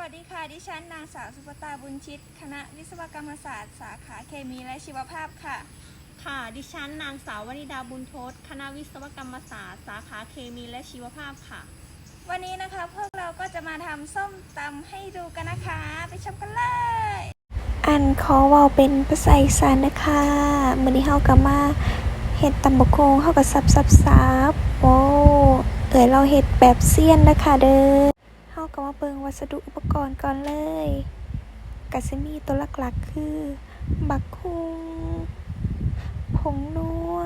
วัสดีค่ะ ดิฉันนางสาวสุภตาบุญชิต คณะวิศวกรรมศาสตร์สาขาเคมีและชีวภาพค่ะ ค่ะ ดิฉันนางสาววนิดาบุญทศคณะวิศวกรรมศาสตร์ สาขาเคมีและชีวภาพค่ะ วันนี้นะคะพวกเราก็จะมาทำส้มตำให้ดูกันนะคะ ไปชมกันเลย อันขอเว่าเป็นภาษาอีสานนะคะมื้อนี้เฮาก็มาเฮ็ดตำบักคงเฮาก็สับสับสับโอ้เอ๋ยเราเฮ็ดแบบเซียนนะคะเด้อเฮา ก็มาเบิ่งวัสดุอุปกรณ์ก่อนเลยก็สิมีตัวหลักๆ คือ บักคุงผงนัว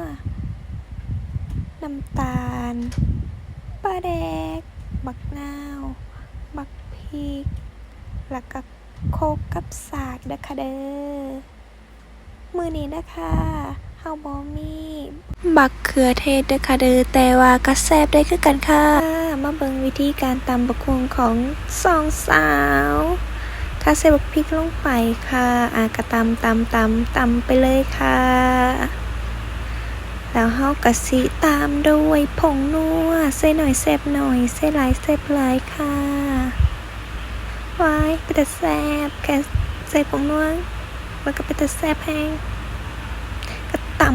น้ำตาลปลาแดก บักนาว บักพริกแล้วก็โคกกับสากเด้อค่ะเด้อมือนี้นะคะ เฮาบ่มีบักเขือเทศเด้อค่ะเด้อแต่ว่าก็แซ่บได้คือกันค่ะ มาเบิ่งวิธีการตำบักคุงของสองสาวถ้าใส่บักพริกลงไปค่ะอะก็ตำตำตำตำไปเลยค่ะ แล้วเฮาก็สิตามด้วยผงนัวใส่หน่อยแซ่บหน่อยใส่หลายแซ่บหลายค่ะวายเป็นแต่แซ่บแกใส่ผงนัวมันก็เป็นแต่แซ่บแห้ง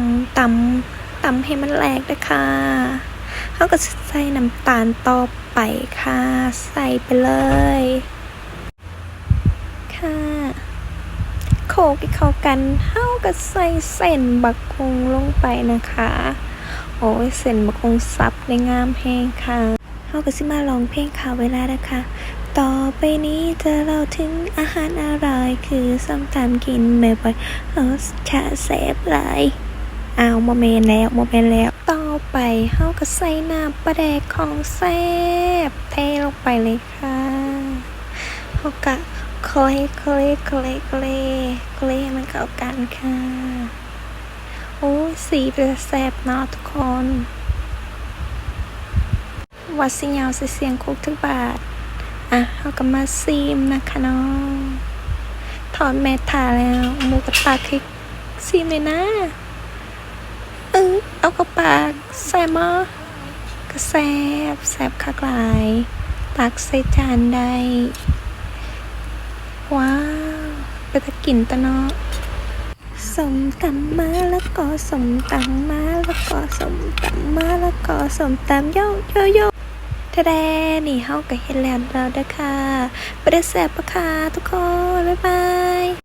ำตำตำให้มันแหลกเลยค่ะเขาก็ใส่น้ำตาลต่อไปค่ะ ใส่ไปเลย ค่ะ โขกให้เข้ากันเขาก็ใส่เส้นบักคงลงไปนะคะ โอ้ยเส้นบักคงซับในงามแห้งค่ะเขาก็สิมาลองเพลงข่าวเวลานะคะต่อไปนี้จะเล่าถึงอาหารอร่อย คือส้มตำกินบ่อยๆเอาชาแสบหลาย อ้าวโมเมนแล้วโมเมนแล้ว ต่อไปเฮาก็ใส่น้ำปลาแดกของแซบเทลงไปเลยค่ะเฮาก็คลคลคลคลคลให้มันเข้ากันค่ะ โอ้สีเป็นแซบเนาะทุกคนวัดสิยาวสิเสียงคุกทุกบาท อะเอากลับมาซีมนะคะน้องถอดแมทถาแล้วหมูกระตาคลิกซีมเลยนะ เอากระปากใส่หม้อก็แซบแซบคักหลาย ตักใส่จานได้ ว้าวไปตะกินตะเนาะสมตำมาแล้วก็สมตำมาแล้วก็สมตำมาแล้วก็สมตำโยโยโยทะแดนี่เฮาก็เฮ็ดแล้วแล้วเด้อค่ะบ่ได้แซ่บปะค่ะทุกคน บ๊ายบาย